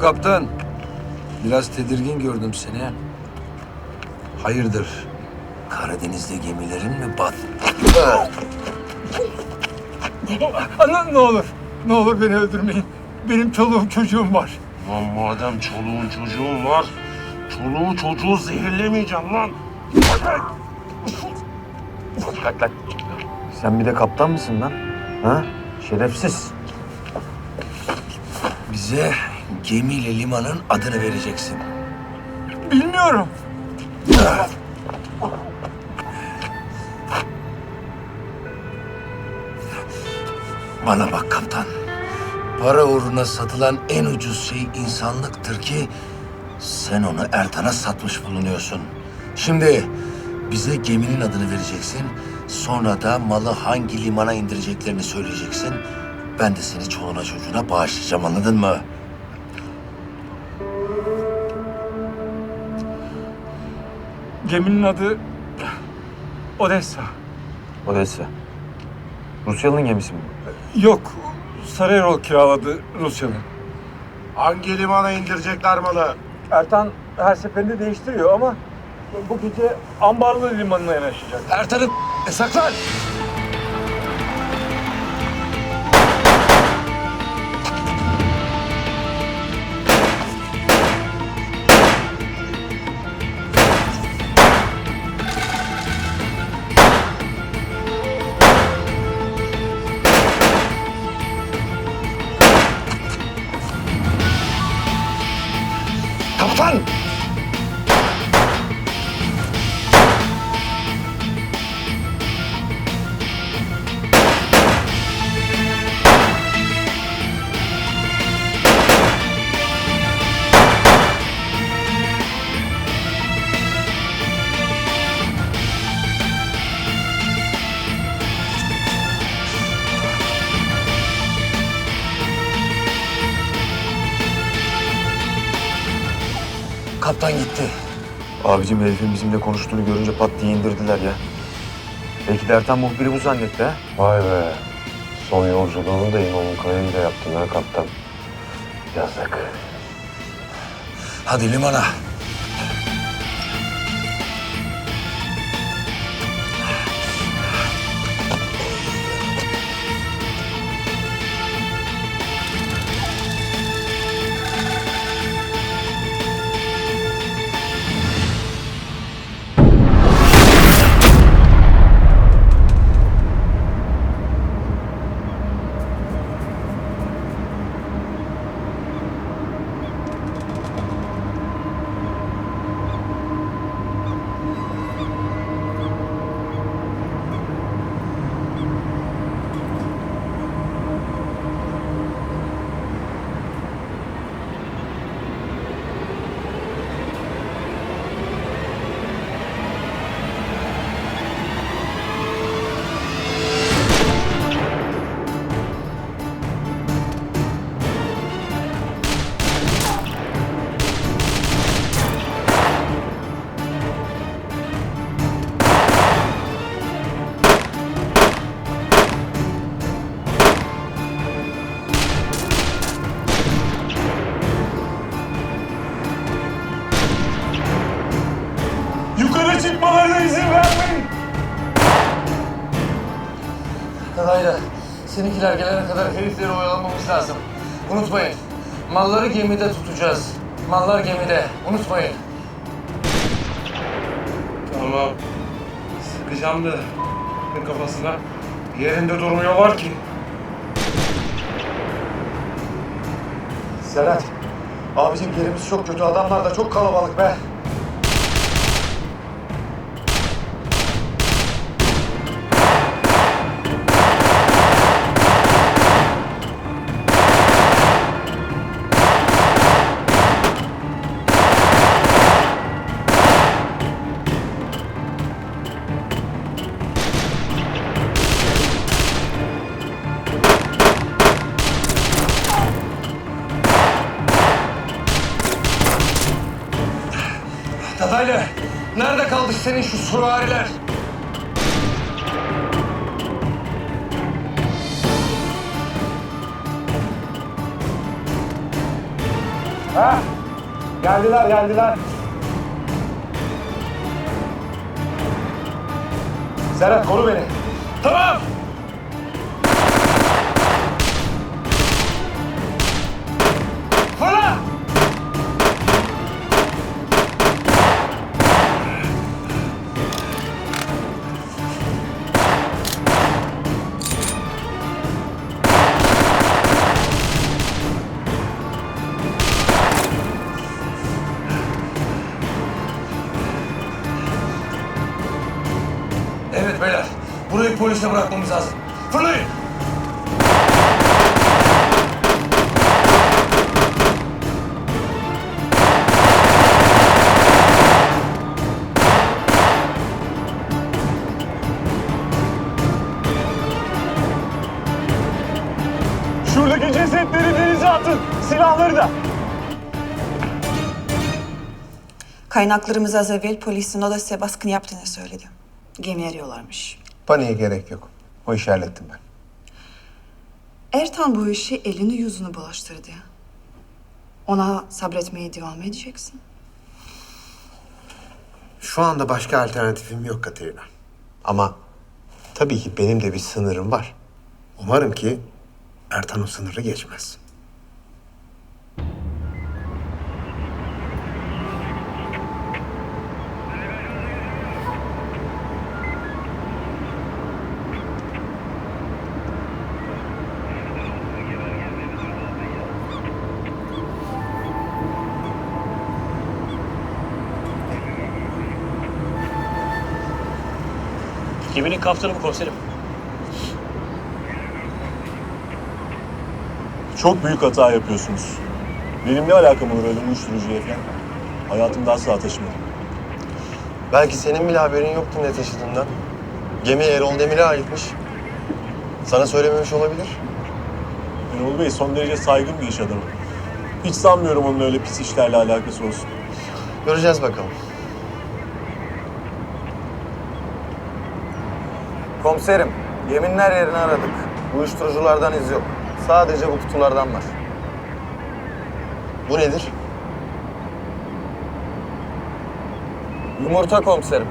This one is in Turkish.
Kaptan? Biraz tedirgin gördüm seni. Hayırdır? Karadeniz'de gemilerin mi bat? Ana ne olur. Ne olur beni öldürmeyin. Benim çoluğum çocuğum var. Lan madem çoluğun çocuğun var, çoluğu çocuğu zehirlemeyeceğim lan. Kalk lan. Sen bir de kaptan mısın lan? Ha? Şerefsiz. Bize gemiyle limanın adını vereceksin. Bilmiyorum. Bana bak kaptan. Para uğruna satılan en ucuz şey insanlıktır ki sen onu Ertan'a satmış bulunuyorsun. Şimdi bize geminin adını vereceksin. Sonra da malı hangi limana indireceklerini söyleyeceksin. Ben de seni çoluğuna çocuğuna bağışlayacağım anladın mı? Geminin adı Odessa. Odessa. Rusya'nın gemisi mi? Yok. Sarayerol kiraladı Rusya'nın. Hangi limana indirecekler malı? Ertan her seferinde değiştiriyor ama bu gece Ambarlı limanına yanaşacak. Ertan'ı saklan! Kaptan! Kaptan gitti. Abicim herifin bizimle konuştuğunu görünce pat diye indirdiler ya. Belki de Ertan muhbiri bu zannetti ha. Vay be. Son yolculuğunu da İmam'ın kayığıyla yaptın ha kaptan. Yazık. Hadi limana. Seninkiler gelene kadar herifleri oyalamamız lazım. Unutmayın, malları gemide tutacağız. Mallar gemide, unutmayın. Tamam. Sıkacağım da kafasına. Yerinde durmuyorlar ki. Serhat. Abicim yerimiz çok kötü. Adamlar da çok kalabalık be. Nerede kaldı senin şu süvariler? Ha? Geldiler geldiler. Serhat koru beni. Tamam. Polise bırakmamız lazım. Fırlayın! Şuradaki cesetleri denize atın. Silahları da. Kaynaklarımız az evvel polisin odasına baskın yaptığını söyledi. Gemi arıyorlarmış. Paniğe gerek yok. O işi hallettim ben. Ertan bu işi elini yüzünü bulaştırdı. Ona sabretmeye devam edeceksin. Şu anda başka alternatifim yok Katerina. Ama tabii ki benim de bir sınırım var. Umarım ki Ertan o sınırı geçmez. Geminin kaptanı mı komiserim? Çok büyük hata yapıyorsunuz. Benim ne alakam olur öyle uyuşturucuya falan? Hayatımda asla taşımadım. Belki senin bile haberin yoktu ne taşıdığından. Gemi Erol Demir'e aitmiş. Sana söylememiş olabilir. Erol Bey son derece saygın bir iş adamı. Hiç sanmıyorum onun öyle pis işlerle alakası olsun. Göreceğiz bakalım. Komiserim, geminin her yerini aradık. Uyuşturuculardan iz yok. Sadece bu kutulardan var. Bu nedir? Yumurta komiserim.